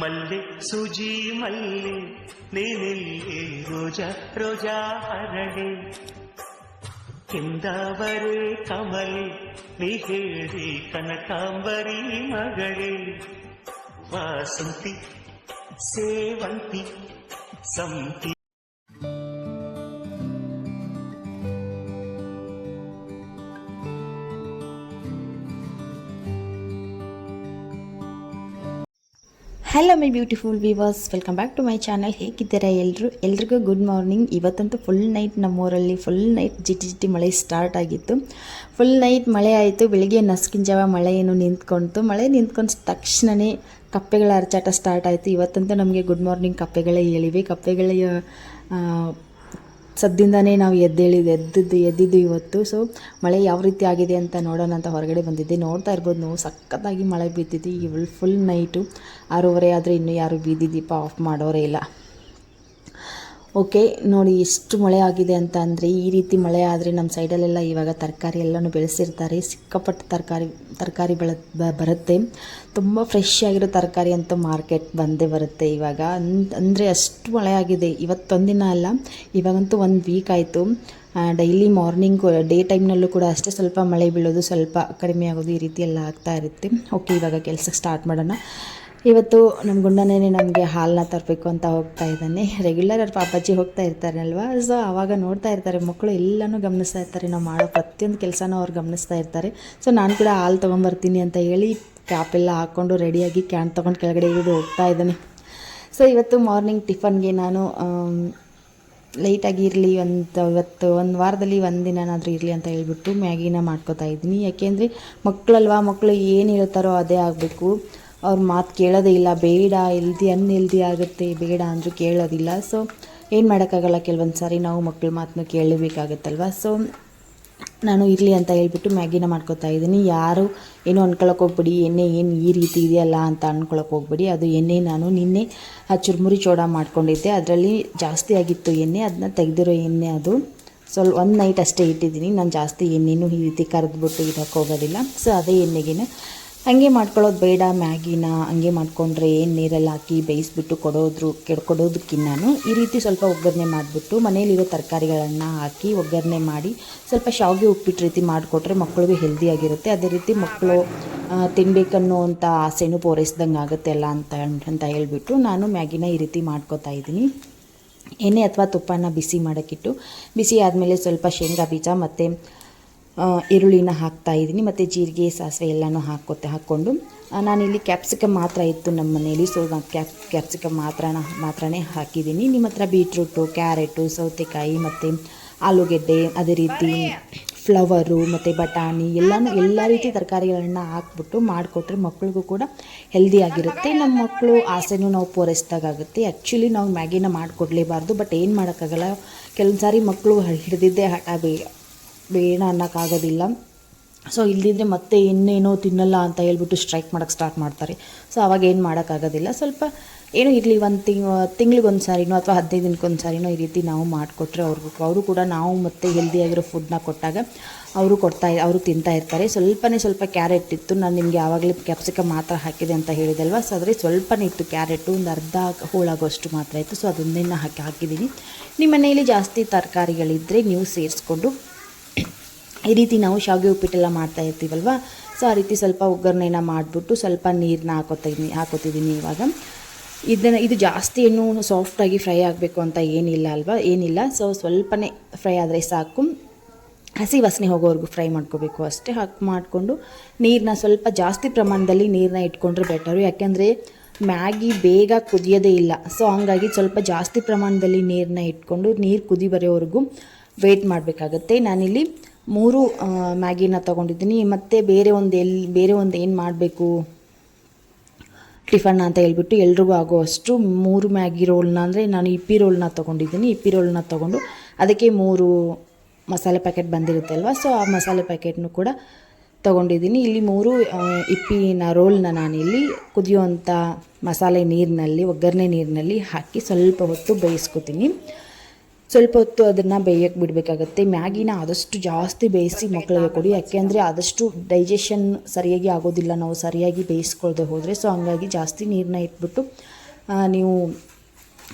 ಮಲ್ಲೆ ಸುಜಿ ಮಲ್ಲೆ ನೀನಿಲ್ಲಿ ರೋಜಾ ರೋಜಾ ಹರಡೆ ಕೆಂದಾವರೆ ಕಮಲೆ ನೀ ಹೇಳಿ ಕನಕಾಂಬರಿ ಮಗಳೇ ವಾಸಂತಿ ಸೇವಂತಿ ಸಂತಿ hello my beautiful viewers welcome back to my channel ಹೇಗಿದ್ದೀರಾ ಎಲ್ಲರೂ ಎಲ್ರಿಗೂ ಗುಡ್ ಮಾರ್ನಿಂಗ್ ಇವತ್ತಂತೂ ಫುಲ್ ನೈಟ್ ನಮ್ಮೂರಲ್ಲಿ ಫುಲ್ ನೈಟ್ ಜಿಟಿ ಜಿಟಿ ಮಳೆ ಸ್ಟಾರ್ಟ್ ಆಗಿತ್ತು. ಫುಲ್ ನೈಟ್ ಮಳೆ ಆಯಿತು. ಬೆಳಿಗ್ಗೆ ನಸ್ಕಿನ ಜಾವ ಮಳೆ ಏನು ನಿಂತ್ಕೊಂತು. ಮಳೆ ನಿಂತ್ಕೊಂಡ ತಕ್ಷಣವೇ ಕಪ್ಪೆಗಳ ಅರಚಾಟ ಸ್ಟಾರ್ಟ್ ಆಯಿತು. ಇವತ್ತಂತೂ ನಮಗೆ ಗುಡ್ ಮಾರ್ನಿಂಗ್ ಕಪ್ಪೆಗಳೇ ಹೇಳಿವೆ. ಕಪ್ಪೆಗಳ ಸದ್ದಿಂದನೇ ನಾವು ಎದ್ದೇಳಿದ್ದು ಎದ್ದಿದ್ದು ಎದ್ದಿದ್ದು ಇವತ್ತು. ಸೊ ಮಳೆ ಯಾವ ರೀತಿ ಆಗಿದೆ ಅಂತ ನೋಡೋಣ ಅಂತ ಹೊರಗಡೆ ಬಂದಿದ್ದೆ. ನೋಡ್ತಾ ಇರ್ಬೋದು ನೋವು. ಸಖತ್ತಾಗಿ ಮಳೆ ಬಿದ್ದಿದ್ದು ಇವಳು ಫುಲ್ ನೈಟು ಆರೂವರೆ ಆದರೆ ಇನ್ನೂ ಯಾರು ಬೀದಿ ದೀಪ ಆಫ್ ಮಾಡೋರೇ ಇಲ್ಲ. ಓಕೆ, ನೋಡಿ ಎಷ್ಟು ಮಳೆ ಆಗಿದೆ ಅಂತ ಅಂದರೆ ಈ ರೀತಿ ಮಳೆ ಆದರೆ ನಮ್ಮ ಸೈಡಲ್ಲೆಲ್ಲ ಇವಾಗ ತರಕಾರಿ ಎಲ್ಲನೂ ಬೆಳೆಸಿರ್ತಾರೆ. ಸಿಕ್ಕಾಪಟ್ಟೆ ತರಕಾರಿ ತರಕಾರಿ ಬೆಳ ಬರುತ್ತೆ. ತುಂಬ ಫ್ರೆಶ್ ಆಗಿರೋ ತರಕಾರಿ ಅಂತೂ ಮಾರ್ಕೆಟ್ ಬಂದೇ ಬರುತ್ತೆ ಇವಾಗ. ಅಂದರೆ ಅಷ್ಟು ಮಳೆ ಆಗಿದೆ. ಇವತ್ತೊಂದಿನ ಅಲ್ಲ, ಇವಾಗಂತೂ ಒಂದು ವೀಕ್ ಆಯಿತು. ಡೈಲಿ ಮಾರ್ನಿಂಗು ಡೇ ಟೈಮ್ನಲ್ಲೂ ಕೂಡ ಅಷ್ಟೇ ಸ್ವಲ್ಪ ಮಳೆ ಬೀಳೋದು ಸ್ವಲ್ಪ ಕಡಿಮೆ ಆಗೋದು ಈ ರೀತಿ ಎಲ್ಲ ಆಗ್ತಾ ಇರುತ್ತೆ. ಓಕೆ, ಇವಾಗ ಕೆಲಸಕ್ಕೆ ಸ್ಟಾರ್ಟ್ ಮಾಡೋಣ. ಇವತ್ತು ನಮ್ಮ ಗುಂಡನೇ ನಮಗೆ ಹಾಲನ್ನ ತರಬೇಕು ಅಂತ ಹೋಗ್ತಾ ಇದ್ದಾನೆ. ರೆಗ್ಯುಲರ್ ಅವ್ರ ಪಾಪಾಜಿ ಹೋಗ್ತಾ ಇರ್ತಾರಲ್ವ? ಸೊ ಆವಾಗ ನೋಡ್ತಾ ಇರ್ತಾರೆ ಮಕ್ಕಳು ಎಲ್ಲನೂ ಗಮನಿಸ್ತಾ ಇರ್ತಾರೆ. ನಾವು ಮಾಡೋ ಪ್ರತಿಯೊಂದು ಕೆಲಸನೂ ಅವ್ರು ಗಮನಿಸ್ತಾ ಇರ್ತಾರೆ. ಸೊ ನಾನು ಕೂಡ ಹಾಲು ತೊಗೊಂಬರ್ತೀನಿ ಅಂತ ಹೇಳಿ ಕ್ಯಾಪೆಲ್ಲ ಹಾಕ್ಕೊಂಡು ರೆಡಿಯಾಗಿ ಕ್ಯಾನ್ ತೊಗೊಂಡು ಕೆಳಗಡೆ ಇಳಿದು ಹೋಗ್ತಾ ಇದ್ದಾನೆ. ಸೊ ಇವತ್ತು ಮಾರ್ನಿಂಗ್ ಟಿಫನ್ಗೆ ನಾನು ಲೈಟಾಗಿ ಇರಲಿ ಒಂದು ಇವತ್ತು ಒಂದು ವಾರದಲ್ಲಿ ಒಂದು ದಿನನಾದರೂ ಇರಲಿ ಅಂತ ಹೇಳ್ಬಿಟ್ಟು ಮ್ಯಾಗಿನ ಮಾಡ್ಕೋತಾ ಇದ್ದೀನಿ. ಯಾಕೆಂದರೆ ಮಕ್ಕಳಲ್ವಾ ಮಕ್ಕಳು ಏನು ಹೇಳ್ತಾರೋ ಅದೇ ಆಗಬೇಕು. ಅವ್ರ ಮಾತು ಕೇಳೋದೇ ಇಲ್ಲ. ಬೇಡ ಎಲ್ದಿ ಅನ್ಎಲ್ದಿ ಆಗುತ್ತೆ. ಬೇಡ ಅಂದರೂ ಕೇಳೋದಿಲ್ಲ. ಸೊ ಏನು ಮಾಡೋಕ್ಕಾಗಲ್ಲ? ಕೆಲವೊಂದು ಸಾರಿ ನಾವು ಮಕ್ಕಳ ಮಾತನ್ನು ಕೇಳಬೇಕಾಗತ್ತಲ್ವ ಸೊ ನಾನು ಇರಲಿ ಅಂತ ಹೇಳ್ಬಿಟ್ಟು ಮ್ಯಾಗಿನ ಮಾಡ್ಕೊತಾ ಇದ್ದೀನಿ. ಯಾರು ಏನು ಅನ್ಕೊಳಕ್ಕೆ ಹೋಗ್ಬಿಡಿ. ಎಣ್ಣೆ ಏನು ಈ ರೀತಿ ಇದೆಯಲ್ಲ ಅಂತ ಅನ್ಕೊಳಕ್ಕೆ ಹೋಗ್ಬಿಡಿ. ಅದು ಎಣ್ಣೆ ನಾನು ನಿನ್ನೆ ಆ ಚುರುಮುರಿ ಚೋಡ ಮಾಡ್ಕೊಂಡಿದ್ದೆ. ಅದರಲ್ಲಿ ಜಾಸ್ತಿ ಆಗಿತ್ತು ಎಣ್ಣೆ. ಅದನ್ನ ತೆಗೆದಿರೋ ಎಣ್ಣೆ ಅದು. ಸ್ವಲ್ಪ ಒಂದು ನೈಟ್ ಅಷ್ಟೇ ಇಟ್ಟಿದ್ದೀನಿ. ನಾನು ಜಾಸ್ತಿ ಎಣ್ಣೆನೂ ಈ ರೀತಿ ಕರೆದ್ಬಿಟ್ಟು ಹೋಗೋದಿಲ್ಲ. ಸೊ ಅದೇ ಎಣ್ಣೆಗೇನೆ ಹಾಗೆ ಮಾಡ್ಕೊಳ್ಳೋದು ಬೇಡ, ಮ್ಯಾಗಿನ ಹಂಗೆ ಮಾಡ್ಕೊಂಡ್ರೆ ಏನು ನೀರಲ್ಲಿ ಹಾಕಿ ಬೇಯಿಸ್ಬಿಟ್ಟು ಕೊಡೋದ್ರು ಕೆಡ್ ಕೊಡೋದಕ್ಕಿನ್ನೂ ಈ ರೀತಿ ಸ್ವಲ್ಪ ಒಗ್ಗರಣೆ ಮಾಡಿಬಿಟ್ಟು ಮನೇಲಿರೋ ತರಕಾರಿಗಳನ್ನು ಹಾಕಿ ಒಗ್ಗರಣೆ ಮಾಡಿ ಸ್ವಲ್ಪ ಶಾವಿಗೆ ಉಪ್ಪಿಟ್ಟು ರೀತಿ ಮಾಡಿಕೊಟ್ರೆ ಮಕ್ಕಳಿಗೂ ಹೆಲ್ದಿಯಾಗಿರುತ್ತೆ ಅದೇ ರೀತಿ ಮಕ್ಕಳು ತಿನ್ನಬೇಕನ್ನೋವಂಥ ಆಸೆನು ಪೂರೈಸ್ದಂಗೆ ಆಗುತ್ತೆ ಅಲ್ಲ ಅಂತ ಅಂತ ಹೇಳ್ಬಿಟ್ಟು ನಾನು ಮ್ಯಾಗಿನ ಈ ರೀತಿ ಮಾಡ್ಕೊತಾ ಇದ್ದೀನಿ. ಎಣ್ಣೆ ಅಥವಾ ತುಪ್ಪನ ಬಿಸಿ ಮಾಡೋಕ್ಕಿಟ್ಟು, ಬಿಸಿ ಆದಮೇಲೆ ಸ್ವಲ್ಪ ಶೇಂಗಾ ಬೀಜ ಮತ್ತು ಈರುಳ್ಳಿನ ಹಾಕ್ತಾ ಇದ್ದೀನಿ, ಮತ್ತು ಜೀರಿಗೆ, ಸಾಸಿವೆ ಎಲ್ಲನೂ ಹಾಕೋತೆ, ಹಾಕ್ಕೊಂಡು. ನಾನಿಲ್ಲಿ ಕ್ಯಾಪ್ಸಿಕಮ್ ಮಾತ್ರ ಇತ್ತು ನಮ್ಮ ಮನೇಲಿ ಸೊ ನಾನು ಕ್ಯಾಪ್ ಕ್ಯಾಪ್ಸಿಕಮ್ ಮಾತ್ರ ಮಾತ್ರನೇ ಹಾಕಿದ್ದೀನಿ. ನಿಮ್ಮ ಹತ್ರ ಬೀಟ್ರೂಟು ಕ್ಯಾರೆಟು ಸೌತೆಕಾಯಿ, ಮತ್ತು ಆಲೂಗೆಡ್ಡೆ, ಅದೇ ರೀತಿ ಫ್ಲವರು ಮತ್ತು ಬಟಾಣಿ, ಎಲ್ಲನೂ ಎಲ್ಲ ರೀತಿ ತರಕಾರಿಗಳನ್ನ ಹಾಕ್ಬಿಟ್ಟು ಮಾಡಿಕೊಟ್ರೆ ಮಕ್ಳಿಗೂ ಕೂಡ ಹೆಲ್ದಿಯಾಗಿರುತ್ತೆ ನಮ್ಮ ಮಕ್ಕಳು ಆಸೆನೂ ನಾವು ಪೂರೈಸಿದಾಗುತ್ತೆ ಆ್ಯಕ್ಚುಲಿ ನಾವು ಮ್ಯಾಗಿನ ಮಾಡಿಕೊಡ್ಲೇಬಾರ್ದು ಬಟ್ ಏನು ಮಾಡೋಕ್ಕಾಗಲ್ಲ. ಕೆಲವೊಂದು ಸಾರಿ ಮಕ್ಕಳು ಹಿಡಿದಿದ್ದೇ ಹಠ ಬೇ ಬೇಡ ಅನ್ನೋಕ್ಕಾಗೋದಿಲ್ಲ. ಸೊ ಇಲ್ಲದಿದ್ದರೆ ಮತ್ತೆ ಇನ್ನೇನೋ ತಿನ್ನಲ್ಲ ಅಂತ ಹೇಳ್ಬಿಟ್ಟು ಸ್ಟ್ರೈಕ್ ಮಾಡೋಕ್ಕೆ ಸ್ಟಾರ್ಟ್ ಮಾಡ್ತಾರೆ. ಸೊ ಅವಾಗ ಏನು ಮಾಡೋಕ್ಕಾಗೋದಿಲ್ಲ. ಸ್ವಲ್ಪ ಏನೋ ಇರಲಿ, ಒಂದು ತಿಂಗ್ ತಿಂಗ್ಳಿಗೊಂದು ಸಾರಿನೋ ಅಥವಾ ಹದಿನೈದು ದಿನಕ್ಕೊಂದು ಸಾರಿನೋ ಈ ರೀತಿ ನಾವು ಮಾಡಿಕೊಟ್ರೆ ಅವ್ರಿಗೂ, ಅವರು ಕೂಡ ನಾವು ಮತ್ತೆ ಹೆಲ್ದಿಯಾಗಿರೋ ಫುಡ್ನ ಕೊಟ್ಟಾಗ ಅವರು ಕೊಡ್ತಾ ಅವರು ತಿಂತಾ ಇರ್ತಾರೆ. ಸ್ವಲ್ಪನೇ ಸ್ವಲ್ಪ ಕ್ಯಾರೆಟ್ ಇತ್ತು. ನಾನು ನಿಮಗೆ ಆವಾಗಲೇ ಕ್ಯಾಪ್ಸಿಕಮ್ ಮಾತ್ರ ಹಾಕಿದೆ ಅಂತ ಹೇಳಿದಲ್ವ? ಸೊ ಆದರೆ ಸ್ವಲ್ಪನೇ ಇತ್ತು ಕ್ಯಾರೆಟು ಒಂದು ಅರ್ಧ ಹೋಳಾಗೋಷ್ಟು ಮಾತ್ರ ಇತ್ತು. ಸೊ ಅದೊಂದೇನ ಹಾಕಿ ಹಾಕಿದ್ದೀನಿ. ನಿಮ್ಮ ಮನೆಯಲ್ಲಿ ಜಾಸ್ತಿ ತರಕಾರಿಗಳಿದ್ದರೆ ನೀವು ಸೇರಿಸ್ಕೊಂಡು ಈ ರೀತಿ ನಾವು ಶಾವಿಗೆ ಉಪ್ಪಿಟ್ಟೆಲ್ಲ ಮಾಡ್ತಾ ಇರ್ತೀವಲ್ವ? ಸೊ ಆ ರೀತಿ ಸ್ವಲ್ಪ ಒಗ್ಗರಣೆನ ಮಾಡಿಬಿಟ್ಟು ಸ್ವಲ್ಪ ನೀರನ್ನ ಹಾಕೋತೀನಿ ಹಾಕೋತಿದ್ದೀನಿ ಇವಾಗ. ಇದನ್ನು, ಇದು ಜಾಸ್ತಿ ಏನು ಸಾಫ್ಟಾಗಿ ಫ್ರೈ ಆಗಬೇಕು ಅಂತ ಏನಿಲ್ಲ ಅಲ್ವಾ? ಏನಿಲ್ಲ. ಸೊ ಸ್ವಲ್ಪನೇ ಫ್ರೈ ಆದರೆ ಸಾಕು. ಹಸಿ ವಾಸನೆ ಹೋಗೋವರೆಗೂ ಫ್ರೈ ಮಾಡ್ಕೋಬೇಕು ಅಷ್ಟೇ. ಹಾಕಿ, ಮಾಡಿಕೊಂಡು ನೀರನ್ನ ಸ್ವಲ್ಪ ಜಾಸ್ತಿ ಪ್ರಮಾಣದಲ್ಲಿ ನೀರನ್ನ ಇಟ್ಕೊಂಡ್ರೆ ಬೆಟರು ಯಾಕೆಂದರೆ ಮ್ಯಾಗಿ ಬೇಗ ಕುದಿಯೋದೇ ಇಲ್ಲ. ಸೊ ಹಂಗಾಗಿ ಸ್ವಲ್ಪ ಜಾಸ್ತಿ ಪ್ರಮಾಣದಲ್ಲಿ ನೀರನ್ನ ಇಟ್ಕೊಂಡು ನೀರು ಕುದಿ ಬರೋವರೆಗೂ ವೆಯ್ಟ್ ಮಾಡಬೇಕಾಗತ್ತೆ. ನಾನಿಲ್ಲಿ ಮೂರು ಮ್ಯಾಗಿನ ತೊಗೊಂಡಿದ್ದೀನಿ. ಮತ್ತು ಬೇರೆ ಒಂದು ಎಲ್ಲಿ ಬೇರೆ ಒಂದು ಏನು ಮಾಡಬೇಕು? ಟಿಫನ್ ಅಂತ ಹೇಳ್ಬಿಟ್ಟು ಎಲ್ರಿಗೂ ಆಗುವಷ್ಟು ಮೂರು ಮ್ಯಾಗಿ ರೋಲ್ನ ಅಂದರೆ ನಾನು ಇಪ್ಪಿ ರೋಲ್ನ ತೊಗೊಂಡಿದ್ದೀನಿ. ಇಪ್ಪಿ ರೋಲ್ನ ತೊಗೊಂಡು ಅದಕ್ಕೆ ಮೂರು ಮಸಾಲೆ ಪ್ಯಾಕೆಟ್ ಬಂದಿರುತ್ತೆ ಅಲ್ವಾ? ಸೊ ಆ ಮಸಾಲೆ ಪ್ಯಾಕೆಟ್ನು ಕೂಡ ತೊಗೊಂಡಿದ್ದೀನಿ. ಇಲ್ಲಿ ಮೂರು ಇಪ್ಪಿನ ರೋಲ್ನ ನಾನಿಲ್ಲಿ ಕುದಿಯುವಂಥ ಮಸಾಲೆ ನೀರಿನಲ್ಲಿ, ಒಗ್ಗರಣೆ ನೀರಿನಲ್ಲಿ ಹಾಕಿ ಸ್ವಲ್ಪ ಹೊತ್ತು ಬೇಯಿಸ್ಕೊತೀನಿ. ಸ್ವಲ್ಪ ಹೊತ್ತು ಅದನ್ನು ಬೇಯಕ್ಕೆ ಬಿಡಬೇಕಾಗತ್ತೆ. ಮ್ಯಾಗಿನ ಆದಷ್ಟು ಜಾಸ್ತಿ ಬೇಯಿಸಿ ಮಕ್ಕಳಿಗೆ ಕೊಡಿ. ಯಾಕೆಂದರೆ ಆದಷ್ಟು ಡೈಜೆಷನ್ ಸರಿಯಾಗಿ ಆಗೋದಿಲ್ಲ. ನಾವು ಸರಿಯಾಗಿ ಬೇಯಿಸ್ಕೊಳ್ದೆ ಹೋದರೆ. ಸೊ ಹಂಗಾಗಿ ಜಾಸ್ತಿ ನೀರನ್ನ ಇಟ್ಬಿಟ್ಟು ನೀವು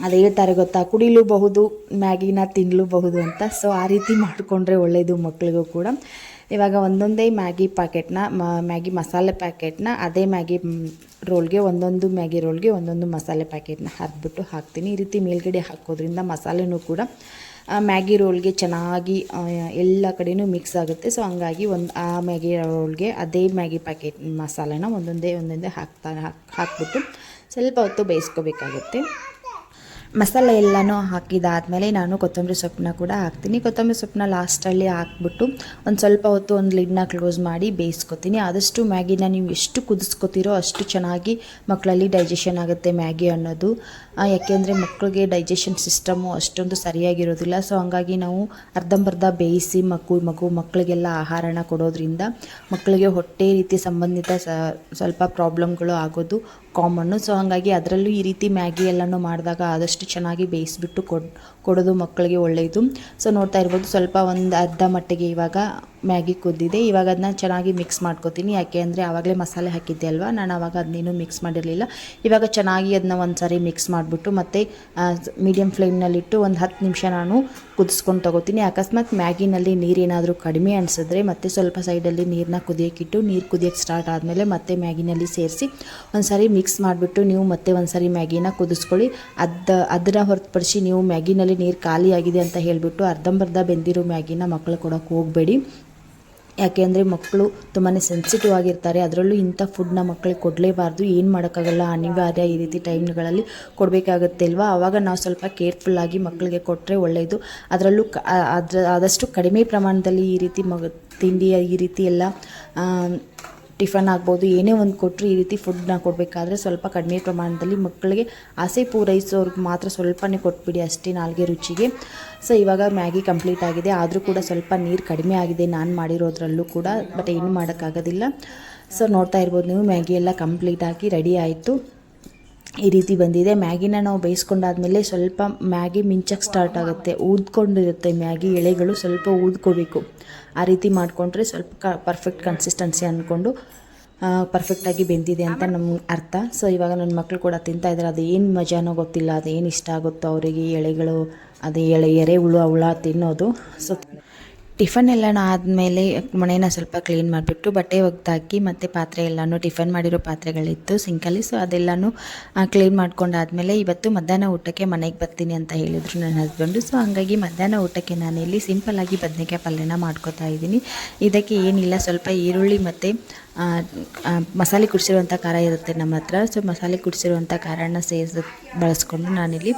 ಅದು ಹೇಳ್ತಾರೆ ಗೊತ್ತಾ? ಕುಡಿಲೂಬಹುದು, ಮ್ಯಾಗಿನ ತಿನ್ನಲೂಬಹುದು ಅಂತ. ಸೊ ಆ ರೀತಿ ಮಾಡಿಕೊಂಡ್ರೆ ಒಳ್ಳೆಯದು ಮಕ್ಕಳಿಗೂ ಕೂಡ. ಇವಾಗ ಒಂದೊಂದೇ ಮ್ಯಾಗಿ ಪ್ಯಾಕೆಟ್ನ ಮ್ಯಾಗಿ ಮಸಾಲೆ ಪ್ಯಾಕೆಟ್ನ, ಅದೇ ಮ್ಯಾಗಿ ರೋಲ್ಗೆ ಒಂದೊಂದು ಮ್ಯಾಗಿ ರೋಲ್ಗೆ ಒಂದೊಂದು ಮಸಾಲೆ ಪ್ಯಾಕೆಟ್ನ ಹರಿದ್ಬಿಟ್ಟು ಹಾಕ್ತೀನಿ. ಈ ರೀತಿ ಮೇಲ್ಗಡೆ ಹಾಕೋದ್ರಿಂದ ಮಸಾಲೆನೂ ಕೂಡ ಮ್ಯಾಗಿ ರೋಲ್ಗೆ ಚೆನ್ನಾಗಿ ಎಲ್ಲ ಕಡೆಯೂ ಮಿಕ್ಸ್ ಆಗುತ್ತೆ. ಸೊ, ಹಂಗಾಗಿ ಒಂದು, ಆ ಮ್ಯಾಗಿ ರೋಲ್ಗೆ ಅದೇ ಮ್ಯಾಗಿ ಪ್ಯಾಕೆಟ್ ಮಸಾಲೆನ ಒಂದೊಂದೇ ಒಂದೊಂದೇ ಹಾಕ್ತಾ, ಹಾಕ್, ಹಾಕ್ಬಿಟ್ಟು ಸ್ವಲ್ಪ ಹೊತ್ತು ಬೇಯಿಸ್ಕೋಬೇಕಾಗುತ್ತೆ. ಮಸಾಲೆ ಎಲ್ಲನೂ ಹಾಕಿದಾದಮೇಲೆ ನಾನು ಕೊತ್ತಂಬರಿ ಸೊಪ್ಪನ್ನ ಕೂಡ ಹಾಕ್ತೀನಿ. ಕೊತ್ತಂಬರಿ ಸೊಪ್ಪನ್ನ ಲಾಸ್ಟಲ್ಲಿ ಹಾಕ್ಬಿಟ್ಟು ಒಂದು ಸ್ವಲ್ಪ ಹೊತ್ತು ಒಂದು ಲಿಡ್ನ ಕ್ಲೋಸ್ ಮಾಡಿ ಬೇಯಿಸ್ಕೊತೀನಿ. ಆದಷ್ಟು ಮ್ಯಾಗಿನ ನೀವು ಎಷ್ಟು ಕುದಿಸ್ಕೊತೀರೋ ಅಷ್ಟು ಚೆನ್ನಾಗಿ ಮಕ್ಕಳಲ್ಲಿ ಡೈಜೆಷನ್ ಆಗುತ್ತೆ ಮ್ಯಾಗಿ ಅನ್ನೋದು. ಯಾಕೆಂದರೆ ಮಕ್ಕಳಿಗೆ ಡೈಜೆಷನ್ ಸಿಸ್ಟಮು ಅಷ್ಟೊಂದು ಸರಿಯಾಗಿರೋದಿಲ್ಲ. ಸೊ, ಹಂಗಾಗಿ ನಾವು ಅರ್ಧಂಬರ್ಧ ಬೇಯಿಸಿ ಮಗು ಮಗು ಮಕ್ಕಳಿಗೆಲ್ಲ ಆಹಾರನ ಕೊಡೋದ್ರಿಂದ ಮಕ್ಕಳಿಗೆ ಹೊಟ್ಟೆ ರೀತಿ ಸಂಬಂಧಿತ ಸ್ವಲ್ಪ ಪ್ರಾಬ್ಲಮ್ಗಳು ಆಗೋದು ಕಾಮನ್ನು. ಸೊ, ಹಾಗಾಗಿ ಅದರಲ್ಲೂ ಈ ರೀತಿ ಮ್ಯಾಗಿ ಎಲ್ಲನೂ ಮಾಡಿದಾಗ ಆದಷ್ಟು ಚೆನ್ನಾಗಿ ಬೇಯಿಸ್ಬಿಟ್ಟು ಕೊಡ್ ಕೊಡೋದು ಮಕ್ಕಳಿಗೆ ಒಳ್ಳೆಯದು ಸೊ ನೋಡ್ತಾ ಇರ್ಬೋದು ಸ್ವಲ್ಪ ಒಂದು ಅರ್ಧ ಮಟ್ಟಿಗೆ ಇವಾಗ ಮ್ಯಾಗಿ ಕುದ್ದಿದೆ. ಇವಾಗ ಅದನ್ನ ಚೆನ್ನಾಗಿ ಮಿಕ್ಸ್ ಮಾಡ್ಕೋತೀನಿ. ಯಾಕೆ ಅಂದರೆ ಆವಾಗಲೇ ಮಸಾಲೆ ಹಾಕಿದ್ದೆ ಅಲ್ವಾ? ನಾನು ಆವಾಗ ಅದನ್ನೇನು ಮಿಕ್ಸ್ ಮಾಡಿರಲಿಲ್ಲ. ಇವಾಗ ಚೆನ್ನಾಗಿ ಅದನ್ನ ಒಂದು ಸಾರಿ ಮಿಕ್ಸ್ ಮಾಡಿಬಿಟ್ಟು ಮತ್ತು ಮೀಡಿಯಮ್ ಫ್ಲೇಮ್ನಲ್ಲಿಟ್ಟು ಒಂದು ಹತ್ತು ನಿಮಿಷ ನಾನು ಕುದಿಸ್ಕೊಂಡು ತಗೋತೀನಿ. ಅಕಸ್ಮಾತ್ ಮ್ಯಾಗಿನಲ್ಲಿ ನೀರೇನಾದರೂ ಕಡಿಮೆ ಅನಿಸಿದ್ರೆ ಮತ್ತೆ ಸ್ವಲ್ಪ ಸೈಡಲ್ಲಿ ನೀರನ್ನ ಕುದಿಯೋಕ್ಕಿಟ್ಟು, ನೀರು ಕುದಿಯೋಕ್ಕೆ ಸ್ಟಾರ್ಟ್ ಆದಮೇಲೆ ಮತ್ತೆ ಮ್ಯಾಗಿನಲ್ಲಿ ಸೇರಿಸಿ ಒಂದು ಸಾರಿ ಮಿಕ್ಸ್ ಮಾಡಿಬಿಟ್ಟು ನೀವು ಮತ್ತೆ ಒಂದು ಸಾರಿ ಮ್ಯಾಗಿನ ಕುದಿಸ್ಕೊಳ್ಳಿ. ಅದು ಅದನ್ನು ಹೊರತುಪಡಿಸಿ ನೀವು ಮ್ಯಾಗಿನಲ್ಲಿ ನೀರು ಖಾಲಿಯಾಗಿದೆ ಅಂತ ಹೇಳಿಬಿಟ್ಟು ಅರ್ಧಂಬರ್ಧ ಬೆಂದಿರೋ ಮ್ಯಾಗಿನ ಮಕ್ಕಳು ಕೊಡೋಕ್ಕೆ ಹೋಗಬೇಡಿ. ಯಾಕೆ ಅಂದರೆ ಮಕ್ಕಳು ತುಂಬಾ ಸೆನ್ಸಿಟಿವ್ ಆಗಿರ್ತಾರೆ. ಅದರಲ್ಲೂ ಇಂಥ ಫುಡ್ನ ಮಕ್ಕಳಿಗೆ ಕೊಡಲೇಬಾರ್ದು. ಏನು ಮಾಡೋಕ್ಕಾಗಲ್ಲ? ಅನಿವಾರ್ಯ ಈ ರೀತಿ ಟೈಮ್ಗಳಲ್ಲಿ ಕೊಡಬೇಕಾಗುತ್ತೆ ಅಲ್ವಾ? ಆವಾಗ ನಾವು ಸ್ವಲ್ಪ ಕೇರ್ಫುಲ್ಲಾಗಿ ಮಕ್ಕಳಿಗೆ ಕೊಟ್ಟರೆ ಒಳ್ಳೆಯದು ಅದರಲ್ಲೂ ಕ ಆದಷ್ಟು ಕಡಿಮೆ ಪ್ರಮಾಣದಲ್ಲಿ ಈ ರೀತಿ ಮಗ ತಿಂಡಿ, ಈ ರೀತಿ ಎಲ್ಲ ಟಿಫನ್ ಆಗ್ಬೋದು, ಏನೇ ಒಂದು ಕೊಟ್ಟರು ಈ ರೀತಿ ಫುಡ್ನ ಕೊಡಬೇಕಾದ್ರೆ ಸ್ವಲ್ಪ ಕಡಿಮೆ ಪ್ರಮಾಣದಲ್ಲಿ ಮಕ್ಕಳಿಗೆ ಆಸೆ ಪೂರೈಸೋರ್ಗೆ ಮಾತ್ರ ಸ್ವಲ್ಪನೇ ಕೊಟ್ಬಿಡಿ ಅಷ್ಟೇ ನಾಲ್ಗೆ ರುಚಿಗೆ. ಸೊ ಇವಾಗ ಮ್ಯಾಗಿ ಕಂಪ್ಲೀಟ್ ಆಗಿದೆ. ಆದರೂ ಕೂಡ ಸ್ವಲ್ಪ ನೀರು ಕಡಿಮೆ ಆಗಿದೆ. ನಾನು ಮಾಡಿರೋದ್ರಲ್ಲೂ ಕೂಡ ಬಟ್ ಏನು ಮಾಡೋಕ್ಕಾಗೋದಿಲ್ಲ. ಸೊ ನೋಡ್ತಾ ಇರ್ಬೋದು ನೀವು ಮ್ಯಾಗಿ ಎಲ್ಲ ಕಂಪ್ಲೀಟಾಗಿ ರೆಡಿ ಆಯಿತು. ಈ ರೀತಿ ಬಂದಿದೆ. ಮ್ಯಾಗಿನ ನಾವು ಬೇಯಿಸ್ಕೊಂಡಾದ್ಮೇಲೆ ಸ್ವಲ್ಪ ಮ್ಯಾಗಿ ಮಿಂಚಕ್ಕೆ ಸ್ಟಾರ್ಟ್ ಆಗುತ್ತೆ. ಊದ್ಕೊಂಡಿರುತ್ತೆ ಮ್ಯಾಗಿ, ಎಳೆಗಳು ಸ್ವಲ್ಪ ಊದ್ಕೋಬೇಕು. ಆ ರೀತಿ ಮಾಡಿಕೊಂಡ್ರೆ ಸ್ವಲ್ಪ ಕ ಪರ್ಫೆಕ್ಟ್ ಕನ್ಸಿಸ್ಟೆನ್ಸಿ ಅಂದ್ಕೊಂಡು ಪರ್ಫೆಕ್ಟಾಗಿ ಬೆಂದಿದೆ ಅಂತ ನಮ್ಗೆ ಅರ್ಥ. ಸೊ ಇವಾಗ ನನ್ನ ಮಕ್ಕಳು ಕೂಡ ತಿಂತಾ ಇದ್ದಾರೆ ಅದು ಏನು ಮಜಾನೋ ಗೊತ್ತಿಲ್ಲ. ಅದೇನು ಇಷ್ಟ ಆಗುತ್ತೋ ಅವರಿಗೆ, ಎಳೆಗಳು, ಅದು ಎಳೆ ಎರೆ ಎರೆಹುಳು, ಅವಳ ತಿನ್ನೋದು. ಸೊ ಟಿಫನ್ ಎಲ್ಲನೂ ಆದಮೇಲೆ ಮನೇನ ಸ್ವಲ್ಪ ಕ್ಲೀನ್ ಮಾಡಿಬಿಟ್ಟು ಬಟ್ಟೆ ಒಗ್ದಾಕಿ ಮತ್ತು ಪಾತ್ರೆ ಎಲ್ಲನೂ ಟಿಫನ್ ಮಾಡಿರೋ ಪಾತ್ರೆಗಳಿತ್ತು ಸಿಂಕಲ್ಲಿ. ಸೊ ಅದೆಲ್ಲನೂ ಕ್ಲೀನ್ ಮಾಡ್ಕೊಂಡಾದ್ಮೇಲೆ ಇವತ್ತು ಮಧ್ಯಾಹ್ನ ಊಟಕ್ಕೆ ಮನೆಗೆ ಬರ್ತೀನಿ ಅಂತ ಹೇಳಿದರು ನನ್ನ ಹಸ್ಬೆಂಡು. ಸೊ ಹಾಗಾಗಿ ಮಧ್ಯಾಹ್ನ ಊಟಕ್ಕೆ ನಾನು ನಾನಿಲ್ಲಿ ಸಿಂಪಲ್ಲಾಗಿ ಬದನೆಕಾಯಿ ಪಲ್ಯನ ಮಾಡ್ಕೊತಾ ಇದ್ದೀನಿ. ಇದಕ್ಕೆ ಏನಿಲ್ಲ, ಸ್ವಲ್ಪ ಈರುಳ್ಳಿ ಮತ್ತು ಮಸಾಲೆ ಕುಡಿಸಿರುವಂಥ ಖಾರ ಇರುತ್ತೆ ನಮ್ಮ ಹತ್ರ. ಸೊ ಮಸಾಲೆ ಕುಡಿಸಿರುವಂಥ ಖಾರನ ಸೇರಿಸಿ, ಬಳಸ್ಕೊಂಡು ನಾನಿಲ್ಲಿ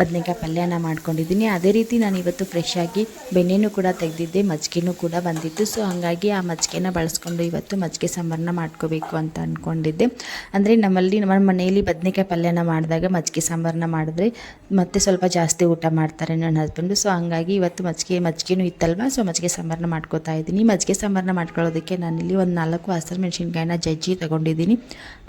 ಬದನೆಕಾಯಿ ಪಲ್ಯನ ಮಾಡ್ಕೊಂಡಿದ್ದೀನಿ. ಅದೇ ರೀತಿ ನಾನು ಇವತ್ತು ಫ್ರೆಶ್ ಆಗಿ ಬೆಣ್ಣೆನೂ ಕೂಡ ತೆಗೆದಿದ್ದೆ, ಮಜ್ಜಿಗೆನೂ ಕೂಡ ಬಂದಿತ್ತು. ಸೊ ಹಾಗಾಗಿ ಆ ಮಜ್ಜಿಗೆನ ಬಳಸ್ಕೊಂಡು ಇವತ್ತು ಮಜ್ಜಿಗೆ ಸಾಂಬಾರನ್ನ ಮಾಡ್ಕೋಬೇಕು ಅಂತ ಅಂದ್ಕೊಂಡಿದ್ದೆ ಅಂದರೆ ನಮ್ಮಲ್ಲಿ ನಮ್ಮ ಮನೆಯಲ್ಲಿ ಬದನೆಕಾಯಿ ಪಲ್ಯನ ಮಾಡಿದಾಗ ಮಜ್ಜಿಗೆ ಸಾಂಬಾರನ್ನ ಮಾಡಿದ್ರೆ ಮತ್ತೆ ಸ್ವಲ್ಪ ಜಾಸ್ತಿ ಊಟ ಮಾಡ್ತಾರೆ ನನ್ನ ಹಸ್ಬೆಂಡು ಸೊ ಹಂಗಾಗಿ ಇವತ್ತು ಮಜ್ಜಿಗೆ, ಮಜ್ಜಿಗೆನೂ ಇತ್ತಲ್ವ? ಸೊ ಮಜ್ಜಿಗೆ ಸಾಂಬಾರನ್ನ ಮಾಡ್ಕೋತಾ ಇದ್ದೀನಿ. ಮಜ್ಜಿಗೆ ಸಾಂಬಾರನ್ನ ಮಾಡ್ಕೊಳ್ಳೋದಕ್ಕೆ ನಾನಿಲ್ಲಿ ಒಂದು ನಾಲ್ಕು ಹಸಿರು ಮೆಣಸಿನ್ಕಾಯಿನ ಜಜ್ಜಿ ತಗೊಂಡಿದ್ದೀನಿ.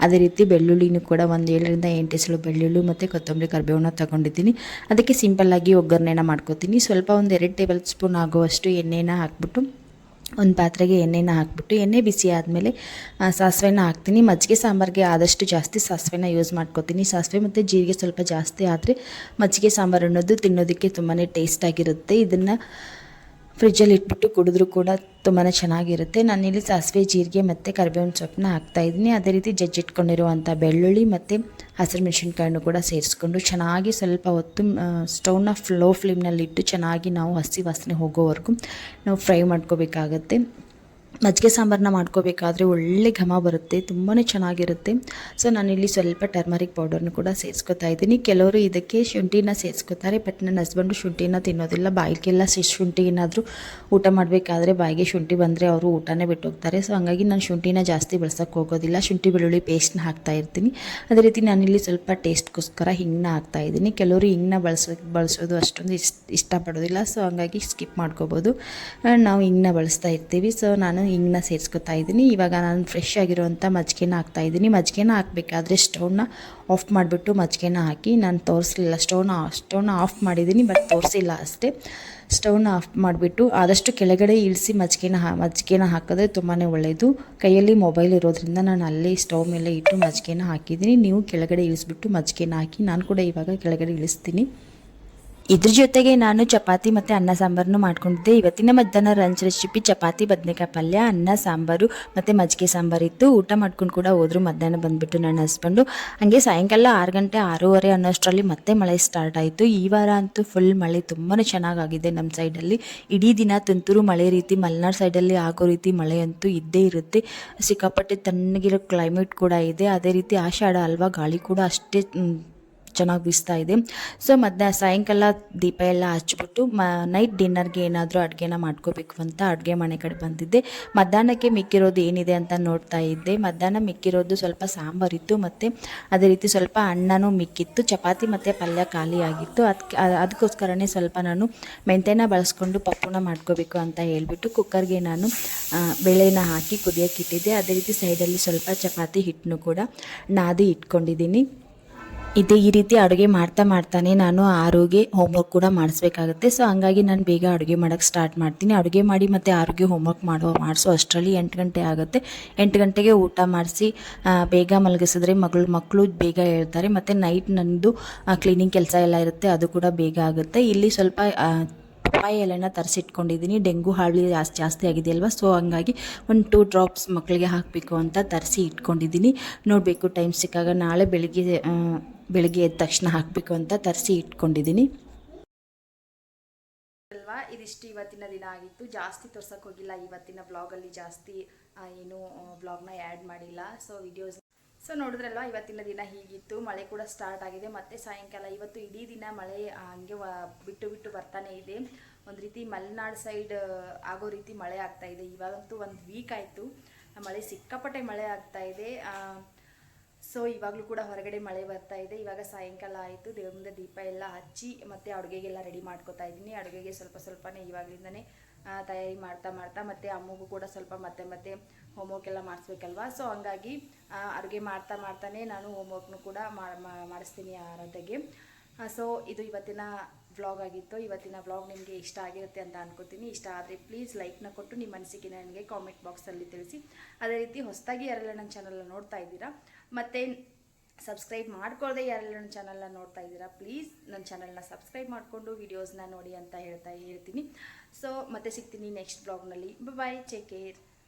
ಅದೇ ರೀತಿ ಬೆಳ್ಳುಳ್ಳಿನೂ ಕೂಡ ಒಂದು ಏಳರಿಂದ ಎಂಟು ಎಸಳು ಬೆಳ್ಳುಳ್ಳಿ ಮತ್ತು ಕೊತ್ತಂಬರಿ ಕರಿಬೇವನ್ನ ತಗೊಂಡಿದ್ದೀನಿ. ಅದಕ್ಕೆ ಸಿಂಪಲ್ಲಾಗಿ ಒಗ್ಗರಣೆನ ಮಾಡ್ಕೊತೀನಿ. ಸ್ವಲ್ಪ ಒಂದು ಎರಡು ಟೇಬಲ್ ಸ್ಪೂನ್ ಆಗುವಷ್ಟು ಎಣ್ಣೆನ ಹಾಕ್ಬಿಟ್ಟು, ಒಂದು ಪಾತ್ರೆಗೆ ಎಣ್ಣೆನ ಹಾಕ್ಬಿಟ್ಟು, ಎಣ್ಣೆ ಬಿಸಿ ಆದಮೇಲೆ ಸಾಸಿವೆನ ಹಾಕ್ತೀನಿ. ಮಜ್ಜಿಗೆ ಸಾಂಬಾರಿಗೆ ಆದಷ್ಟು ಜಾಸ್ತಿ ಸಾಸಿವೆನ ಯೂಸ್ ಮಾಡ್ಕೋತೀನಿ. ಸಾಸಿವೆ ಮತ್ತು ಜೀರಿಗೆ ಸ್ವಲ್ಪ ಜಾಸ್ತಿ ಆದರೆ ಮಜ್ಜಿಗೆ ಸಾಂಬಾರು ಅನ್ನೋದು ತಿನ್ನೋದಕ್ಕೆ ತುಂಬಾ ಟೇಸ್ಟಾಗಿರುತ್ತೆ ಇದನ್ನು ಫ್ರಿಜ್ಜಲ್ಲಿ ಇಟ್ಬಿಟ್ಟು ಕುಡಿದ್ರು ಕೂಡ ತುಂಬಾ ಚೆನ್ನಾಗಿರುತ್ತೆ. ನಾನಿಲ್ಲಿ ಸಾಸಿವೆ, ಜೀರಿಗೆ ಮತ್ತು ಕರಿಬೇವಿನ ಸೊಪ್ಪನ್ನ ಹಾಕ್ತಾಯಿದ್ದೀನಿ ಅದೇ ರೀತಿ ಜಜ್ಜಿಟ್ಕೊಂಡಿರುವಂಥ ಬೆಳ್ಳುಳ್ಳಿ ಮತ್ತು ಹಸಿರು ಮೆಣಸಿನ್ಕಾಯನ್ನು ಕೂಡ ಸೇರಿಸ್ಕೊಂಡು ಚೆನ್ನಾಗಿ ಸ್ವಲ್ಪ ಹೊತ್ತು ಸ್ಟೌವ್ನ ಫ್ಲೋ ಫ್ಲೇಮ್ನಲ್ಲಿಟ್ಟು ಚೆನ್ನಾಗಿ ನಾವು ಹಸಿ ವಾಸನೆ ಹೋಗೋವರೆಗೂ ನಾವು ಫ್ರೈ ಮಾಡ್ಕೋಬೇಕಾಗತ್ತೆ. ಮಜ್ಜಿಗೆ ಸಾಂಬಾರನ್ನ ಮಾಡ್ಕೋಬೇಕಾದ್ರೆ ಒಳ್ಳೆ ಘಮ ಬರುತ್ತೆ ತುಂಬಾ ಚೆನ್ನಾಗಿರುತ್ತೆ. ಸೊ ನಾನಿಲ್ಲಿ ಸ್ವಲ್ಪ ಟರ್ಮರಿಕ್ ಪೌಡರ್ನು ಕೂಡ ಸೇರಿಸ್ಕೊತಾ ಇದ್ದೀನಿ. ಕೆಲವರು ಇದಕ್ಕೆ ಶುಂಠಿನ ಸೇರಿಸ್ಕೊತಾರೆ ಬಟ್ ನನ್ನ ಹಸ್ಬೆಂಡು ಶುಂಠಿನ ತಿನ್ನೋದಿಲ್ಲ. ಬಾಯಿಗೆಲ್ಲ ಶುಂಠಿ ಏನಾದರೂ ಊಟ ಮಾಡಬೇಕಾದ್ರೆ ಬಾಯಿಗೆ ಶುಂಠಿ ಬಂದರೆ ಅವರು ಊಟನೇ ಬಿಟ್ಟು ಹೋಗ್ತಾರೆ ಸೊ ಹಂಗಾಗಿ ನಾನು ಶುಂಠಿನ ಜಾಸ್ತಿ ಬಳಸೋಕ್ಕೆ ಹೋಗೋದಿಲ್ಲ. ಶುಂಠಿ ಬೆಳ್ಳುಳ್ಳಿ ಪೇಸ್ಟ್ನ ಹಾಕ್ತಾ ಇರ್ತೀನಿ. ಅದೇ ರೀತಿ ನಾನಿಲ್ಲಿ ಸ್ವಲ್ಪ ಟೇಸ್ಟ್ಗೋಸ್ಕರ ಹಿಂಗನ್ನ ಹಾಕ್ತಾ ಇದ್ದೀನಿ. ಕೆಲವರು ಹಿಂಗನ್ನ ಬಳಸೋ, ಬಳಸೋದು ಅಷ್ಟೊಂದು ಇಷ್ಟ, ಇಷ್ಟಪಡೋದಿಲ್ಲ. ಸೊ ಹಂಗಾಗಿ ಸ್ಕಿಪ್ ಮಾಡ್ಕೋಬೋದು. ನಾವು ಹಿಂಗನ್ನ ಬಳಸ್ತಾ ಇರ್ತೀವಿ. ಸೊ ನಾನು ಹಿಂಗನ್ನ ಸೇರಿಸ್ಕೊತಾ ಇದ್ದೀನಿ. ಇವಾಗ ನಾನು ಫ್ರೆಶ್ ಆಗಿರೋವಂಥ ಮಜ್ಜಿಗೆನ ಹಾಕ್ತಾ ಇದ್ದೀನಿ. ಮಜ್ಜಿಗೆನ ಹಾಕಬೇಕಾದ್ರೆ ಸ್ಟೌವ್ನ ಆಫ್ ಮಾಡಿಬಿಟ್ಟು ಮಜ್ಜಿಗೆನ ಹಾಕಿ ನಾನು ತೋರಿಸಲಿಲ್ಲ ಸ್ಟೌವ್ನ ಸ್ಟೌವ್ನ ಆಫ್ ಮಾಡಿದ್ದೀನಿ ಬಟ್ ತೋರಿಸಿಲ್ಲ ಅಷ್ಟೇ. ಸ್ಟವ್ನ ಆಫ್ ಮಾಡಿಬಿಟ್ಟು ಆದಷ್ಟು ಕೆಳಗಡೆ ಇಳಿಸಿ ಮಜ್ಜಿಗೆನ ಹಾ, ಮಜ್ಜಿಗೆನ ಹಾಕಿದ್ರೆ ತುಂಬಾ ಒಳ್ಳೆಯದು ಕೈಯಲ್ಲಿ ಮೊಬೈಲ್ ಇರೋದ್ರಿಂದ ನಾನು ಅಲ್ಲೇ ಸ್ಟೌವ್ ಮೇಲೆ ಇಟ್ಟು ಮಜ್ಜಿಗೆನ ಹಾಕಿದ್ದೀನಿ. ನೀವು ಕೆಳಗಡೆ ಇಳಿಸ್ಬಿಟ್ಟು ಮಜ್ಜಿಗೆನ ಹಾಕಿ, ನಾನು ಕೂಡ ಇವಾಗ ಕೆಳಗಡೆ ಇಳಿಸ್ತೀನಿ. ಇದ್ರ ಜೊತೆಗೆ ನಾನು ಚಪಾತಿ ಮತ್ತು ಅನ್ನ ಸಾಂಬಾರನ್ನು ಮಾಡ್ಕೊಂಡಿದ್ದೆ. ಇವತ್ತಿನ ಮಧ್ಯಾಹ್ನ ಲಂಚ್ ರೆಸಿಪಿ ಚಪಾತಿ, ಬದನೆಕಾಯಿ ಪಲ್ಯ, ಅನ್ನ, ಸಾಂಬಾರು ಮತ್ತು ಮಜ್ಜಿಗೆ ಸಾಂಬಾರು ಇತ್ತು. ಊಟ ಮಾಡ್ಕೊಂಡು ಕೂಡ ಹೋದ್ರು. ಮಧ್ಯಾಹ್ನ ಬಂದುಬಿಟ್ಟು ನನ್ನ ಹಸ್ಬೆಂಡು ಹಾಗೆ ಸಾಯಂಕಾಲ ಆರು ಗಂಟೆ, ಆರೂವರೆ ಅನ್ನೋಷ್ಟರಲ್ಲಿ ಮತ್ತೆ ಮಳೆ ಸ್ಟಾರ್ಟ್ ಆಯಿತು. ಈ ವಾರ ಅಂತೂ ಫುಲ್ ಮಳೆ. ತುಂಬಾ ಚೆನ್ನಾಗಾಗಿದೆ ನಮ್ಮ ಸೈಡಲ್ಲಿ ಇಡೀ ದಿನ ತುಂತುರು ಮಳೆ ರೀತಿ, ಮಲೆನಾಡು ಸೈಡಲ್ಲಿ ಆಗೋ ರೀತಿ ಮಳೆ ಅಂತೂ ಇದ್ದೇ ಇರುತ್ತೆ. ಸಿಕ್ಕಾಪಟ್ಟೆ ತಣ್ಣಗಿರೋ ಕ್ಲೈಮೇಟ್ ಕೂಡ ಇದೆ. ಅದೇ ರೀತಿ ಆಷಾಢ ಅಲ್ವಾ ಗಾಳಿ ಕೂಡ ಅಷ್ಟೇ ಚೆನ್ನಾಗಿ ಬೀಸ್ತಾ ಇದೆ. ಸೊ ಮಧ್ಯಾಹ್ನ ಸಾಯಂಕಾಲ ದೀಪ ಎಲ್ಲ ಹಚ್ಬಿಟ್ಟು, ಮ ನೈಟ್ ಡಿನ್ನರ್ಗೆ ಏನಾದರೂ ಅಡುಗೆನ ಮಾಡ್ಕೋಬೇಕು ಅಂತ ಅಡುಗೆ ಮನೆ ಕಡೆ ಬಂದಿದ್ದೆ. ಮಧ್ಯಾಹ್ನಕ್ಕೆ ಮಿಕ್ಕಿರೋದು ಏನಿದೆ ಅಂತ ನೋಡ್ತಾ ಇದ್ದೆ. ಮಧ್ಯಾಹ್ನ ಮಿಕ್ಕಿರೋದು ಸ್ವಲ್ಪ ಸಾಂಬಾರಿತ್ತು ಮತ್ತು ಅದೇ ರೀತಿ ಸ್ವಲ್ಪ ಅಣ್ಣನೂ ಮಿಕ್ಕಿತ್ತು. ಚಪಾತಿ ಮತ್ತು ಪಲ್ಯ ಖಾಲಿಯಾಗಿತ್ತು ಅದಕ್ಕೆ ಅದಕ್ಕೋಸ್ಕರನೇ ಸ್ವಲ್ಪ ನಾನು ಮೆಂತ್ಯನ ಬಳಸ್ಕೊಂಡು ಪಪ್ಪುನ ಮಾಡ್ಕೋಬೇಕು ಅಂತ ಹೇಳ್ಬಿಟ್ಟು ಕುಕ್ಕರ್ಗೆ ನಾನು ಬೇಳೆನ ಹಾಕಿ ಕುದಿಯೋಕ್ಕಿಟ್ಟಿದ್ದೆ ಅದೇ ರೀತಿ ಸೈಡಲ್ಲಿ ಸ್ವಲ್ಪ ಚಪಾತಿ ಹಿಟ್ಟನ್ನು ಕೂಡ ನಾದಿ ಇಟ್ಕೊಂಡಿದ್ದೀನಿ. ಇದು ಈ ರೀತಿ ಅಡುಗೆ ಮಾಡ್ತಾ ಮಾಡ್ತಾನೆ ನಾನು ಆರೋಗ್ಯ ಹೋಮ್ವರ್ಕ್ ಕೂಡ ಮಾಡಿಸ್ಬೇಕಾಗುತ್ತೆ. ಸೊ ಹಂಗಾಗಿ ನಾನು ಬೇಗ ಅಡುಗೆ ಮಾಡೋಕ್ಕೆ ಸ್ಟಾರ್ಟ್ ಮಾಡ್ತೀನಿ. ಅಡುಗೆ ಮಾಡಿ ಮತ್ತು ಆರೋಗ್ಯ ಹೋಮ್ವರ್ಕ್ ಮಾಡುವ, ಮಾಡಿಸೋ. ಅಷ್ಟರಲ್ಲಿ ಎಂಟು ಗಂಟೆ ಆಗುತ್ತೆ. ಎಂಟು ಗಂಟೆಗೆ ಊಟ ಮಾಡಿಸಿ ಬೇಗ ಮಲಗಿಸಿದ್ರೆ ಮಗಳು ಮಕ್ಕಳು ಬೇಗ ಹೇಳ್ತಾರೆ. ಮತ್ತು ನೈಟ್ ನನ್ನದು ಕ್ಲೀನಿಂಗ್ ಕೆಲಸ ಎಲ್ಲ ಇರುತ್ತೆ. ಅದು ಕೂಡ ಬೇಗ ಆಗುತ್ತೆ. ಇಲ್ಲಿ ಸ್ವಲ್ಪ ಪಪ್ಪಾಯ ಎಲೆನ ತರಿಸಿಟ್ಕೊಂಡಿದ್ದೀನಿ ಡೆಂಗು ಹಾಳಿ ಜಾಸ್ತಿ ಜಾಸ್ತಿ ಆಗಿದೆ ಅಲ್ವಾ ಸೊ ಹಂಗಾಗಿ ಒಂದು ಟೂ ಡ್ರಾಪ್ಸ್ ಮಕ್ಕಳಿಗೆ ಹಾಕಬೇಕು ಅಂತ ತರಿಸಿ ಇಟ್ಕೊಂಡಿದ್ದೀನಿ ನೋಡಬೇಕು ಟೈಮ್ ಸಿಕ್ಕಾಗ ನಾಳೆ ಬೆಳಿಗ್ಗೆ ಬೆಳಿಗ್ಗೆ ಎದ್ದ ತಕ್ಷಣ ಹಾಕಬೇಕು ಅಂತ ತರಿಸಿ ಇಟ್ಕೊಂಡಿದ್ದೀನಿ. ಅಲ್ವಾ? ಇದಿಷ್ಟು ಇವತ್ತಿನ ದಿನ ಆಗಿತ್ತು. ಜಾಸ್ತಿ ತೋರ್ಸಕ್ಕೆ ಹೋಗಿಲ್ಲ. ಇವತ್ತಿನ ಬ್ಲಾಗಲ್ಲಿ ಜಾಸ್ತಿ ಏನು ಬ್ಲಾಗ್ನ ಆ್ಯಡ್ ಮಾಡಿಲ್ಲ. ಸೊ ವಿಡಿಯೋಸ್ ಸೊ ನೋಡಿದ್ರಲ್ವ? ಇವತ್ತಿನ ದಿನ ಹೀಗಿತ್ತು. ಮಳೆ ಕೂಡ ಸ್ಟಾರ್ಟ್ ಆಗಿದೆ. ಮತ್ತೆ ಸಾಯಂಕಾಲ ಇವತ್ತು ಇಡೀ ದಿನ ಮಳೆ ಹಂಗೆ ಬಿಟ್ಟು ಬಿಟ್ಟು ಬರ್ತಾನೆ ಇದೆ. ಒಂದು ರೀತಿ ಮಲೆನಾಡು ಸೈಡ್ ಆಗೋ ರೀತಿ ಮಳೆ ಆಗ್ತಾ ಇದೆ. ಇವಾಗಂತೂ ಒಂದು ವೀಕ್ ಆಯಿತು. ಮಳೆ ಸಿಕ್ಕಾಪಟ್ಟೆ ಮಳೆ ಆಗ್ತಾ ಇದೆ. ಸೊ ಇವಾಗಲೂ ಕೂಡ ಹೊರಗಡೆ ಮಳೆ ಬರ್ತಾ ಇದೆ. ಇವಾಗ ಸಾಯಂಕಾಲ ಆಯಿತು. ದೇವ್ರ ಮುಂದೆ ದೀಪ ಎಲ್ಲ ಹಚ್ಚಿ ಮತ್ತು ಅಡುಗೆಗೆಲ್ಲ ರೆಡಿ ಮಾಡ್ಕೊತಾ ಇದ್ದೀನಿ. ಅಡುಗೆಗೆ ಸ್ವಲ್ಪ ಸ್ವಲ್ಪನೇ ಇವಾಗಲಿಂದನೇ ತಯಾರಿ ಮಾಡ್ತಾ ಮಾಡ್ತಾ ಮತ್ತು ಅಮ್ಮಗೂ ಕೂಡ ಸ್ವಲ್ಪ ಮತ್ತೆ ಮತ್ತೆ ಹೋಮ್ವರ್ಕ್ ಎಲ್ಲ ಮಾಡಿಸ್ಬೇಕಲ್ವಾ? ಸೊ ಹಂಗಾಗಿ ಅಡುಗೆ ಮಾಡ್ತಾ ಮಾಡ್ತಾನೆ ನಾನು ಹೋಮ್ವರ್ಕ್ನು ಕೂಡ ಮಾಡಿಸ್ತೀನಿ ಆರಾಧೆಗೆ ಸೊ ಇದು ಇವತ್ತಿನ ವ್ಲಾಗ್ ಆಗಿತ್ತು. ಇವತ್ತಿನ ವ್ಲಾಗ್ ನಿಮಗೆ ಇಷ್ಟ ಆಗಿರುತ್ತೆ ಅಂತ ಅನ್ಕೋತೀನಿ. ಇಷ್ಟ ಆದರೆ ಪ್ಲೀಸ್ ಲೈಕ್ನ ಕೊಟ್ಟು ನಿಮ್ಮ ಅನಿಸಿಕೆ ನನಗೆ ಕಾಮೆಂಟ್ ಬಾಕ್ಸಲ್ಲಿ ತಿಳಿಸಿ. ಅದೇ ರೀತಿ ಹೊಸದಾಗಿ ಯಾರೆಲ್ಲ ನನ್ನ ಚಾನಲ್ನ ನೋಡ್ತಾ ಇದ್ದೀರಾ ಮತ್ತು ಸಬ್ಸ್ಕ್ರೈಬ್ ಮಾಡ್ಕೊಳ್ಳದೆ ಯಾರೆಲ್ಲ ನನ್ನ ಚಾನಲ್ನ ನೋಡ್ತಾ ಇದ್ದೀರಾ ಪ್ಲೀಸ್ ನನ್ನ ಚಾನಲ್ನ ಸಬ್ಸ್ಕ್ರೈಬ್ ಮಾಡಿಕೊಂಡು ವೀಡಿಯೋಸ್ನ ನೋಡಿ ಅಂತ ಹೇಳ್ತಾ ಹೇಳ್ತೀನಿ ಸೊ ಮತ್ತೆ ಸಿಗ್ತೀನಿ ನೆಕ್ಸ್ಟ್ ಬ್ಲಾಗ್ನಲ್ಲಿ ಬಾಯ್ ಟೇಕ್ ಕೇರ್